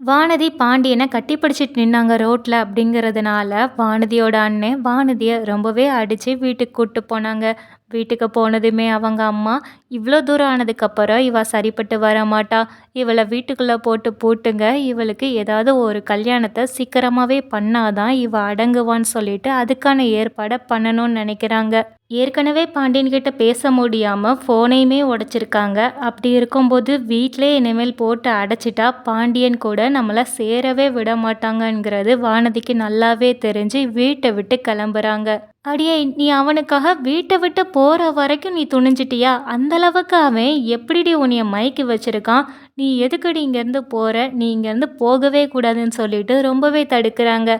வானதி பாண்டியனை கட்டிப்பிடிச்சிட்டு நின்னாங்க ரோட்டில் அப்படிங்கிறதுனால வானதியோட அண்ணன் வானதியை ரொம்பவே அடித்து வீட்டுக்கு கூப்பிட்டு போனாங்க. வீட்டுக்கு போனதுமே அவங்க அம்மா இவ்வளோ தூரம் ஆனதுக்கப்புறம் இவள் சரிப்பட்டு வர மாட்டா. இவளை வீட்டுக்குள்ளே போட்டு பூட்டுங்க. இவளுக்கு ஏதாவது ஒரு கல்யாணத்தை சீக்கிரமாகவே பண்ணாதான் இவள் அடங்குவான்னு சொல்லிட்டு அதுக்கான ஏற்பாடை பண்ணணும்னு நினைக்கிறாங்க. ஏற்கனவே பாண்டியன்கிட்ட பேச முடியாமல் ஃபோனையுமே உடைச்சிருக்காங்க. அப்படி இருக்கும்போது வீட்டிலே இனிமேல் போட்டு அடைச்சிட்டா பாண்டியன் கூட நம்மளை சேரவே விட மாட்டாங்கங்கிறது வானதிக்கு நல்லாவே தெரிஞ்சு வீட்டை விட்டு கிளம்புறாங்க. அடியே நீ அவனுக்காக வீட்டை விட்டு போகிற வரைக்கும் நீ துணிஞ்சிட்டியா? அந்தளவுக்கு அவன் எப்படிடி உன்னைய மயக்கி வச்சுருக்கான்? நீ எதுக்கடி இங்கேருந்து போகிற நீ இங்கேருந்து போகவே கூடாதுன்னு சொல்லிட்டு ரொம்பவே தடுக்கிறாங்க.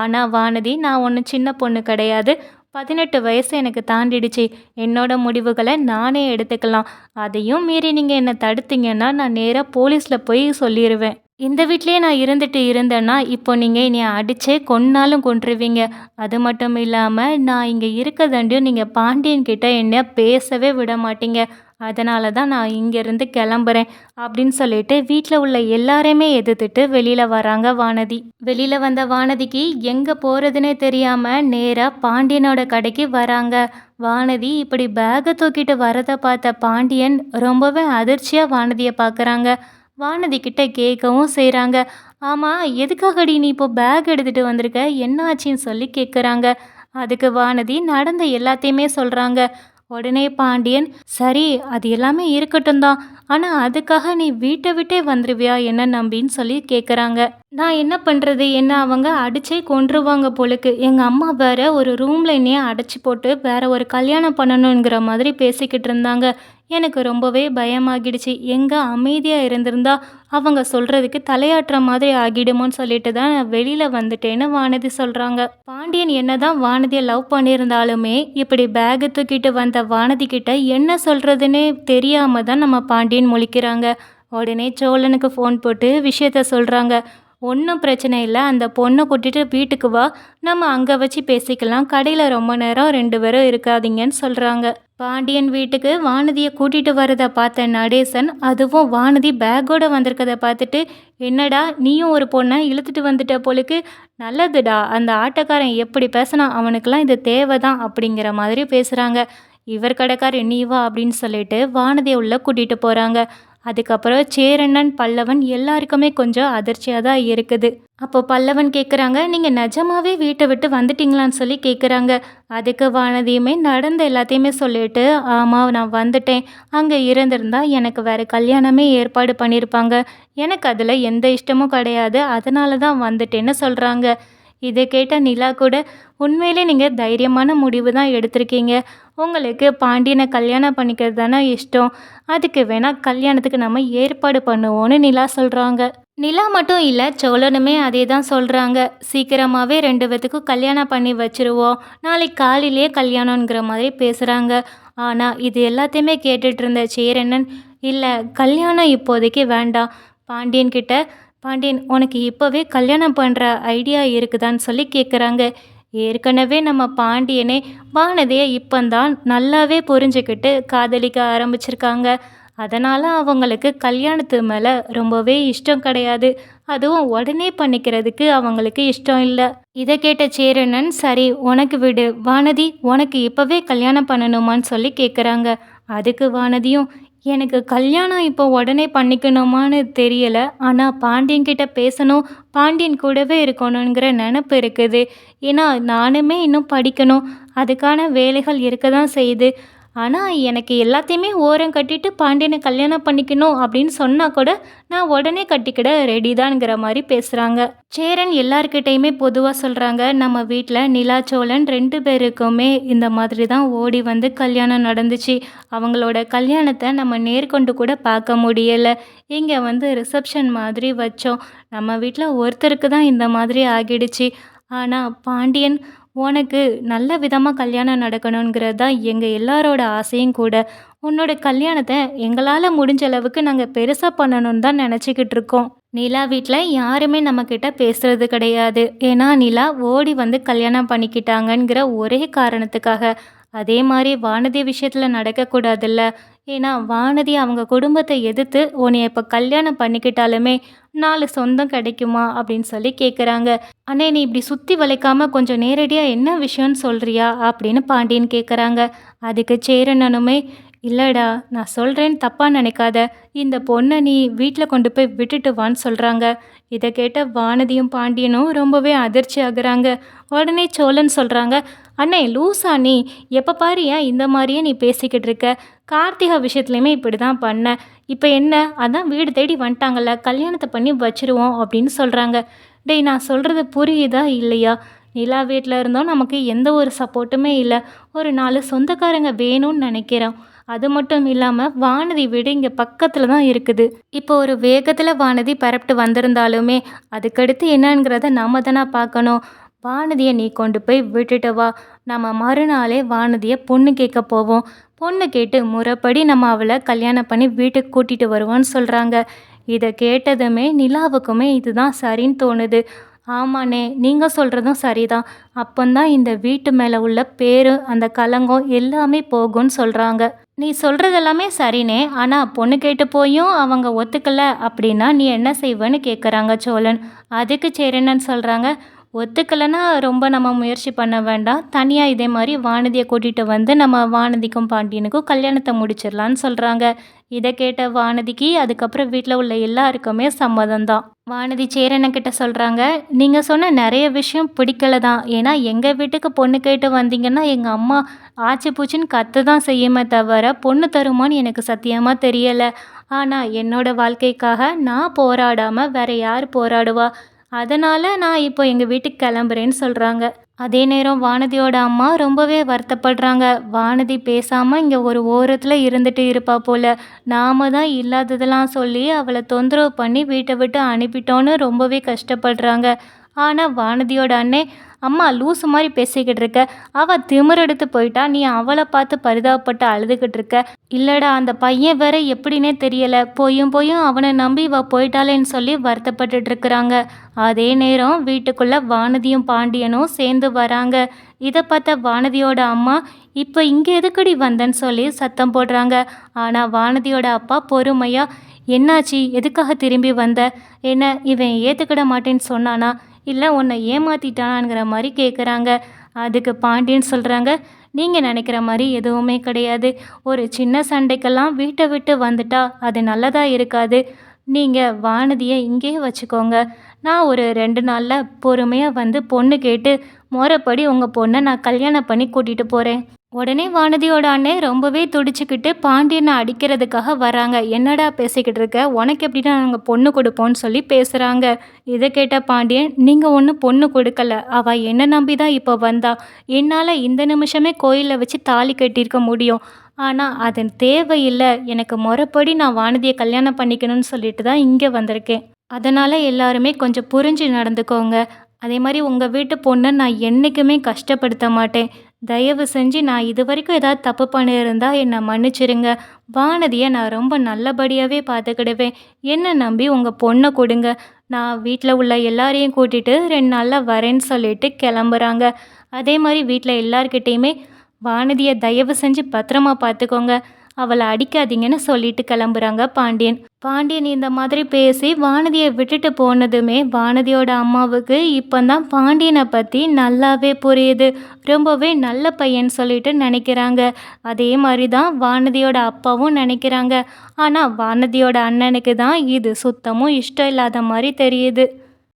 ஆனால் வானதி நான் ஒன்று சின்ன பொண்ணு கிடையாது. பதினெட்டு வயசு எனக்கு தாண்டிடுச்சு. என்னோட முடிவுகளை நானே எடுத்துக்கலாம். அதையும் மீறி நீங்கள் என்னை தடுத்தீங்கன்னா நான் நேராக போலீஸில் போய் சொல்லிடுவேன் இந்த வீட்லேயே நான் இருந்துட்டு இருந்தேன்னா இப்போ நீங்கள் என்னை அடித்தே கொன்னாலும் கொன்றுவீங்க. அது மட்டும் இல்லாமல் நான் இங்கே இருக்கதாண்டியும் நீங்கள் பாண்டியன் கிட்ட என்ன பேசவே விட மாட்டீங்க. அதனால தான் நான் இங்கேருந்து கிளம்புறேன் அப்படின்னு சொல்லிட்டு வீட்டில் உள்ள எல்லாரையுமே எதிர்த்துட்டு வெளியில் வராங்க வானதி. வெளியில் வந்த வானதிக்கு எங்கே போகிறதுனே தெரியாமல் நேராக பாண்டியனோட கடைக்கு வராங்க. வானதி இப்படி பேகை தூக்கிட்டு வரதை பார்த்த பாண்டியன் ரொம்பவே அதிர்ச்சியாக வானதியை பார்க்குறாங்க வானதி கிட்ட கேட்கவும் செய்கிறாங்க ஆமாம் எதுக்காகடி நீ இப்போ பேக் எடுத்துகிட்டு வந்திருக்க? என்ன ஆச்சுன்னு சொல்லி கேட்குறாங்க அதுக்கு வானதி நடந்த எல்லாத்தையுமே சொல்கிறாங்க உடனே பாண்டியன் சரி அது எல்லாமே இருக்கட்டும் தான். ஆனால் அதுக்காக நீ வீட்டை விட்டே வந்துருவியா? என்ன நம்பின்னு சொல்லி கேட்குறாங்க நான் என்ன பண்ணுறது என்ன அவங்க அடிச்சே கொன்றுவாங்க போலுக்கு. எங்கள் அம்மா வேற ஒரு ரூமில் என்னையே அடைச்சி போட்டு வேற ஒரு கல்யாணம் பண்ணணுங்கிற மாதிரி பேசிக்கிட்டு இருந்தாங்க. எனக்கு ரொம்பவே பயமாகிடுச்சு. எங்கே அமைதியாக இருந்திருந்தா அவங்க சொல்கிறதுக்கு தலையாட்டுற மாதிரி ஆகிடுமோன்னு சொல்லிட்டு தான் நான் வெளியில் வந்துட்டேன்னு வானதி சொல்கிறாங்க பாண்டியன் என்னதான் வானதியை லவ் பண்ணியிருந்தாலுமே இப்படி பேகு தூக்கிட்டு வந்த வானதி கிட்ட என்ன சொல்கிறதுன்னே தெரியாமல் தான் நம்ம பாண்டியன் முழிக்கிறாங்க. உடனே சோழனுக்கு ஃபோன் போட்டு விஷயத்த சொல்கிறாங்க ஒன்றும் பிரச்சனை இல்லை. அந்த பொண்ணை கூட்டிகிட்டு வீட்டுக்கு வா. நம்ம அங்கே வச்சு பேசிக்கலாம். கடையில் ரொம்ப நேரம் ரெண்டு பேரும் இருக்காதீங்கன்னு சொல்கிறாங்க பாண்டியன் வீட்டுக்கு வானதியை கூட்டிகிட்டு வரதை பார்த்த நடேசன் அதுவும் வானதி பேக்கோடு வந்திருக்கதை பார்த்துட்டு என்னடா நீயும் ஒரு பொண்ணை இழுத்துட்டு வந்துட்ட போலுக்கு? நல்லதுடா. அந்த ஆட்டக்காரன் எப்படி பேசினா அவனுக்கெல்லாம் இது தேவை தான் அப்படிங்கிற மாதிரி பேசுகிறாங்க இவர் கடைக்கார் நீ வா அப்படின்னு சொல்லிட்டு வானதியை உள்ளே கூட்டிகிட்டு போகிறாங்க அதுக்கப்புறம் சேரண்ணன் பல்லவன் எல்லாருக்குமே கொஞ்சம் அதிர்ச்சியாக தான் இருக்குது. அப்போ பல்லவன் கேட்குறாங்க நீங்கள் நிஜமாவே வீட்டை விட்டு வந்துட்டீங்களான்னு சொல்லி கேட்குறாங்க அதுக்கு வானதியுமே நடந்த எல்லாத்தையுமே சொல்லிட்டு ஆமாம் நான் வந்துட்டேன். அங்கே இருந்திருந்தா எனக்கு வேறு கல்யாணமே ஏற்பாடு பண்ணியிருப்பாங்க எனக்கு அதில் எந்த இஷ்டமும் கிடையாது. அதனால தான் வந்துட்டேன்னு சொல்கிறாங்க இதை கேட்ட நிலா கூட உண்மையிலே நீங்கள் தைரியமான முடிவு தான் எடுத்திருக்கீங்க. உங்களுக்கு பாண்டியனை கல்யாணம் பண்ணிக்கிறது தானே இஷ்டம். அதுக்கு வேணால் கல்யாணத்துக்கு நம்ம ஏற்பாடு பண்ணுவோன்னு நிலா சொல்கிறாங்க நிலா மட்டும் இல்லை சோழனுமே அதே தான் சொல்கிறாங்க சீக்கிரமாகவே ரெண்டு பேத்துக்கும் கல்யாணம் பண்ணி வச்சுருவோம். நாளைக்கு காலையிலேயே கல்யாணங்கிற மாதிரி பேசுகிறாங்க ஆனால் இது எல்லாத்தையுமே கேட்டுட்டு இருந்த சேரண்ணன் இல்லை கல்யாணம் இப்போதைக்கு வேண்டாம். பாண்டியன்கிட்ட பாண்டியன் உனக்கு இப்போவே கல்யாணம் பண்ணுற ஐடியா இருக்குதான்னு சொல்லி கேட்குறாங்க ஏற்கனவே நம்ம பாண்டியனே வானதியை இப்போந்தான் நல்லாவே புரிஞ்சுக்கிட்டு காதலிக்க ஆரம்பிச்சிருக்காங்க. அதனால் அவங்களுக்கு கல்யாணத்து மேலே ரொம்பவே இஷ்டம் கிடையாது. அதுவும் உடனே பண்ணிக்கிறதுக்கு அவங்களுக்கு இஷ்டம் இல்லை. இதை கேட்ட சேரனன் சரி உனக்கு விடு. வானதி உனக்கு இப்போவே கல்யாணம் பண்ணணுமான்னு சொல்லி கேட்குறாங்க அதுக்கு வானதியும் எனக்கு கல்யாணம் இப்போ உடனே பண்ணிக்கணுமான்னு தெரியலை. ஆனால் பாண்டியன் கிட்ட பேசணும். பாண்டியன் கூடவே இருக்கணுங்கிற நினப்பு இருக்குது. ஏன்னா நானுமே இன்னும் படிக்கணும். அதுக்கான வேலைகள் இருக்க தான் செய்யுது. ஆனால் எனக்கு எல்லாத்தையுமே ஓரம் கட்டிட்டு பாண்டியனை கல்யாணம் பண்ணிக்கணும் அப்படின்னு சொன்னால் கூட நான் உடனே கட்டிக்கிட ரெடி தான்ங்கிற மாதிரி பேசுகிறாங்க சேரன் எல்லாருக்கிட்டையுமே பொதுவாக சொல்கிறாங்க நம்ம வீட்டில் நிலா சோழன் ரெண்டு பேருக்குமே இந்த மாதிரி தான் ஓடி வந்து கல்யாணம் நடந்துச்சு. அவங்களோட கல்யாணத்தை நம்ம நேர்கொண்டு கூட பார்க்க முடியலை. இங்கே வந்து ரிசப்ஷன் மாதிரி வச்சோம். நம்ம வீட்டில் ஒருத்தருக்கு தான் இந்த மாதிரி ஆகிடுச்சு. ஆனால் பாண்டியன் உனக்கு நல்ல விதமாக கல்யாணம் நடக்கணுங்கிறது தான் எங்கள் எல்லாரோட ஆசையும் கூட. உன்னோட கல்யாணத்தை எங்களால் முடிஞ்ச அளவுக்கு நாங்கள் பெருசாக பண்ணணும்னு தான் நினச்சிக்கிட்டு இருக்கோம். நிலா வீட்டில் யாருமே நம்மக்கிட்ட பேசுறது கிடையாது. ஏன்னா நிலா ஓடி வந்து கல்யாணம் பண்ணிக்கிட்டாங்கங்கிற ஒரே காரணத்துக்காக. அதே மாதிரி வானதி விஷயத்தில் நடக்கக்கூடாதுல்ல. ஏன்னா வானதி அவங்க குடும்பத்தை எதிர்த்து உன்னைய இப்போ கல்யாணம் பண்ணிக்கிட்டாலுமே நாலு சொந்தம் கிடைக்குமா? அப்படின்னு சொல்லி கேட்குறாங்க அண்ணே நீ இப்படி சுற்றி வளைக்காமல் கொஞ்சம் நேரடியாக என்ன விஷயம்னு சொல்கிறியா அப்படின்னு பாண்டியன் கேட்குறாங்க அதுக்கு சேரனனுமே இல்லைடா நான் சொல்கிறேன்னு தப்பாக நினைக்காத. இந்த பொண்ணை நீ வீட்டில் கொண்டு போய் விட்டுட்டு வான்னு சொல்கிறாங்க இதை கேட்ட வானதியும் பாண்டியனும் ரொம்பவே அதிர்ச்சி ஆகுறாங்க. உடனே சோழன் சொல்கிறாங்க அண்ணே லூசா நீ. எப்போ பாரு ஏன் இந்த மாதிரியே நீ பேசிக்கிட்டு இருக்க? கார்த்திகா விஷயத்துலையுமே இப்படி தான் பண்ண. இப்போ என்ன? அதான் வீடு தேடி வந்துட்டாங்கல்ல கல்யாணத்தை பண்ணி வச்சுருவோம் அப்படின்னு சொல்கிறாங்க டேய் நான் சொல்கிறது புரியுதா இல்லையா? நிலா வீட்டில் இருந்தோம் நமக்கு எந்த ஒரு சப்போர்ட்டுமே இல்லை. ஒரு நாலு சொந்தக்காரங்க வேணும்னு நினைக்கிறோம். அது மட்டும் இல்லாமல் வானதி வீடு இங்கே பக்கத்தில் தான் இருக்குது. இப்போ ஒரு வேகத்தில் வானதி பரப்பிட்டு வந்திருந்தாலுமே அதுக்கடுத்து என்னங்கிறத நாம தானே பார்க்கணும். வானதியை நீ கொண்டு போய் விட்டுட்டு வா. நம்ம மறுநாளே வானதியை பொண்ணு கேட்க போவோம். பொண்ணு கேட்டு முறைப்படி நம்ம அவளை கல்யாணம் பண்ணி வீட்டுக்கு கூட்டிகிட்டு வருவோன்னு சொல்கிறாங்க இதை கேட்டதுமே நிலாவுக்குமே இதுதான் சரின்னு தோணுது. ஆமாண்ணே நீங்கள் சொல்கிறதும் சரிதான். அப்போந்தான் இந்த வீட்டு மேலே உள்ள பேரு அந்த கலங்கம் எல்லாமே போகும்னு சொல்கிறாங்க நீ சொல்கிறதெல்லாமே சரினே ஆனால் பொண்ணு கேட்டு போயும் அவங்க ஒத்துக்கலை அப்படின்னா நீ என்ன செய்வேன்னு கேட்குறாங்க சோழன். அதுக்கு சரின்னு சொல்கிறாங்க ஒத்துக்கலைன்னா ரொம்ப நம்ம முயற்சி பண்ண வேண்டாம். தனியாக இதே மாதிரி வானதியை கூட்டிகிட்டு வந்து நம்ம வானதிக்கும் பாண்டியனுக்கும் கல்யாணத்தை முடிச்சிடலான்னு சொல்கிறாங்க இதை கேட்ட வானதிக்கு அதுக்கப்புறம் வீட்டில் உள்ள எல்லாருக்குமே சம்மதம் தான் வானதி சேரனக்கிட்ட சொல்கிறாங்க நீங்கள் சொன்ன நிறைய விஷயம் பிடிக்கல தான் ஏன்னா எங்கள் வீட்டுக்கு பொண்ணு கேட்டு வந்தீங்கன்னா எங்கள் அம்மா ஆச்சு பூச்சின்னு கற்று தான் செய்யுமே தவிர பொண்ணு தருமான்னு எனக்கு சத்தியமாக தெரியலை. ஆனால் என்னோட வாழ்க்கைக்காக நான் போராடாமல் வேற யார் போராடுவா? அதனால் நான் இப்போ எங்கள் வீட்டுக்கு கிளம்புறேன்னு சொல்கிறாங்க அதே நேரம் வானதியோட அம்மா ரொம்பவே வருத்தப்படுறாங்க. வானதி பேசாமல் இங்கே ஒரு ஓரத்தில் இருந்துட்டு இருப்பா போல். நாம தான் இல்லாததெல்லாம் சொல்லி அவளை தொந்தரவு பண்ணி வீட்டை விட்டு அனுப்பிட்டோன்னு ரொம்பவே கஷ்டப்படுறாங்க. ஆனால் வானதியோட அண்ணே அம்மா லூசு மாதிரி பேசிக்கிட்டு இருக்க. அவள் திமிரெடுத்து போயிட்டா நீ அவளை பார்த்து பரிதாபப்பட்டு அழுதுகிட்டு இருக்க. இல்லடா அந்த பையன் வேற எப்படின்னே தெரியலை. போயும் போயும் அவனை நம்பி இவ போயிட்டாளேன்னு சொல்லி வருத்தப்பட்டுட்டு இருக்கிறாங்க. அதே நேரம் வீட்டுக்குள்ள வானதியும் பாண்டியனும் சேர்ந்து வராங்க. இதை பார்த்த வானதியோட அம்மா இப்போ இங்கே எதுக்கடி வந்தேன்னு சொல்லி சத்தம் போடுறாங்க. ஆனால் வானதியோட அப்பா பொறுமையாக என்னாச்சு? எதுக்காக திரும்பி வந்த? என்ன இவன் ஏற்றுக்கிட மாட்டேன்னு சொன்னானா? இல்லை உன்னை ஏமாத்திட்டானாங்கிற மாதிரி கேட்குறாங்க அதுக்கு பாண்டியன் சொல்கிறாங்க நீங்கள் நினைக்கிற மாதிரி எதுவுமே கிடையாது. ஒரு சின்ன சண்டைக்கெல்லாம் வீட்டை விட்டு வந்துட்டா அது நல்லதாக இருக்காது. நீங்கள் வானதியை இங்கேயே வச்சுக்கோங்க. நான் ஒரு ரெண்டு நாளில் பொறுமையாக வந்து பொண்ணு கேட்டு முறைப்படி உங்கள் பொண்ணை நான் கல்யாணம் பண்ணி கூட்டிகிட்டு போகிறேன் உடனே வானதியோட அண்ணன் ரொம்பவே துடிச்சுக்கிட்டு பாண்டியனை அடிக்கிறதுக்காக வராங்க. என்னடா பேசிக்கிட்டு இருக்க? உனக்கு எப்படின்னா நாங்கள் பொண்ணு கொடுப்போம்னு சொல்லி பேசுகிறாங்க இதை கேட்ட பாண்டியன் நீங்கள் ஒன்றும் பொண்ணு கொடுக்கல. அவள் என்ன நம்பி தான் இப்போ வந்தா. என்னால் இந்த நிமிஷமே கோயிலில் வச்சு தாலி கட்டியிருக்க முடியும். ஆனால் அது தேவையில்லை. எனக்கு முறைப்படி நான் வானதியை கல்யாணம் பண்ணிக்கணும்னு சொல்லிட்டு தான் இங்கே வந்திருக்கேன். அதனால் எல்லாருமே கொஞ்சம் புரிஞ்சு நடந்துக்கோங்க. அதே மாதிரி உங்கள் வீட்டு பொண்ணை நான் என்றைக்குமே கஷ்டப்படுத்த மாட்டேன். தயவு செஞ்சு நான் இது வரைக்கும் ஏதாவது தப்பு பண்ணியிருந்தா என்னை மன்னிச்சிருங்க. வானதியை நான் ரொம்ப நல்லபடியாகவே பார்த்துக்கிடுவேன். என்னை நம்பி உங்கள் பொண்ணை கொடுங்க. நான் வீட்டில் உள்ள எல்லாரையும் கூட்டிகிட்டு ரெண்டு நாளில் வரேன்னு சொல்லிட்டு கிளம்புறாங்க. அதே மாதிரி வீட்டில் எல்லார்கிட்டேயுமே வானதியை தயவு செஞ்சு பத்திரமா பார்த்துக்கோங்க. அவளை அடிக்காதீங்கன்னு சொல்லிட்டு கிளம்புறாங்க பாண்டியன். பாண்டியன் இந்த மாதிரி பேசி வானதியை விட்டுட்டு போனதுமே வானதியோட அம்மாவுக்கு இப்போ தான் பாண்டியனை பற்றி நல்லாவே புரியுது. ரொம்பவே நல்ல பையன் சொல்லிட்டு நினைக்கிறாங்க. அதே மாதிரி தான் வானதியோட அப்பாவும் நினைக்கிறாங்க. ஆனால் வானதியோட அண்ணனுக்கு தான் இது சுத்தமும் இஷ்டம் இல்லாத மாதிரி தெரியுது.